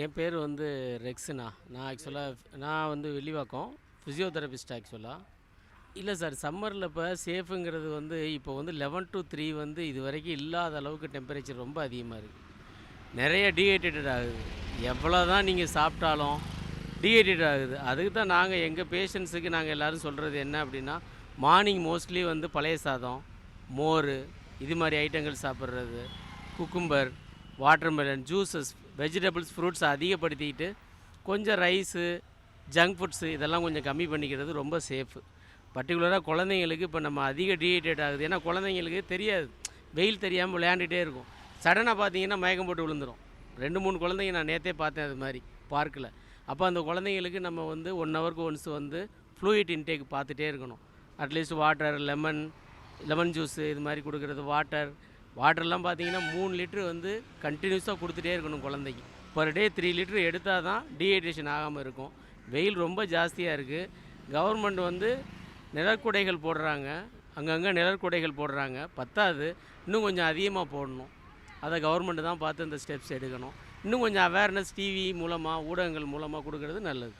என் பேர் வந்து ரெக்ஸுண்ணா. நான் ஆக்சுவலாக நான் வந்து வெளிவாக்கம் ஃபிசியோதெரபிஸ்ட் ஆக்சுவலாக இல்லை சார் சம்மரில் இப்போ சேஃபுங்கிறது வந்து இப்போ வந்து லெவன் டு த்ரீ வந்து இது வரைக்கும் இல்லாத அளவுக்கு டெம்பரேச்சர் ரொம்ப அதிகமாக இருக்குது நிறைய டீஹைட்ரேட்டட் ஆகுது. எவ்வளோ தான் நீங்கள் சாப்பிட்டாலும் டீஹைட்ரேட் ஆகுது. அதுக்கு தான் நாங்கள் எங்கள் பேஷண்ட்ஸுக்கு நாங்கள் எல்லோரும் சொல்கிறது என்ன அப்படின்னா மார்னிங் மோஸ்ட்லி வந்து பழைய சாதம் மோர் இது மாதிரி ஐட்டங்கள் சாப்பிட்றது cucumber watermelon juices vegetables fruits அதிகப்படுத்திக்கிட்டு கொஞ்சம் ரைஸு ஜங்க் ஃபுட்ஸு இதெல்லாம் கொஞ்சம் கம்மி பண்ணிக்கிறது ரொம்ப சேஃபு பர்டிகுலராக குழந்தைங்களுக்கு இப்போ நம்ம அதிக டீஹைட்ரேட் ஆகுது. ஏன்னா குழந்தைங்களுக்கு தெரியாது. வெயில் தெரியாமல் விளையாண்டுகிட்டே இருக்கும். சடனாக பார்த்தீங்கன்னா மயக்கம் போட்டு விழுந்துரும். ரெண்டு மூணு குழந்தைங்க நான் நேற்றே பார்த்தேன் அது மாதிரி பார்க்கில் அப்போ அந்த குழந்தைங்களுக்கு நம்ம வந்து ஒன் ஹவருக்கு ஒன்ஸ் வந்து ஃப்ளூயிட் இன்டேக் பார்த்துட்டே இருக்கணும். At least water lemon lemon juice இது மாதிரி கொடுக்குறது வாட்டர் வாட்டர்லாம் பார்த்தீங்கன்னா மூணு லிட்ரு வந்து கண்டினியூஸாக கொடுத்துட்டே இருக்கணும் குழந்தைக்கு. பர் டே த்ரீ லிட்ரு எடுத்தால் தான் டீஹைட்ரேஷன் ஆகாமல் இருக்கும். வெயில் ரொம்ப ஜாஸ்தியாக இருக்குது கவர்மெண்ட் வந்து நிழற்குடைகள் போடுறாங்க. அங்கங்கே நிழற்குடைகள் போடுறாங்க. பத்தாது. இன்னும் கொஞ்சம் அதிகமாக போடணும். அதை கவர்மெண்ட்டு தான் பார்த்து இந்த ஸ்டெப்ஸ் எடுக்கணும். இன்னும் கொஞ்சம் அவேர்னஸ் டிவி மூலமாக ஊடகங்கள் மூலமாக கொடுக்கறது நல்லது.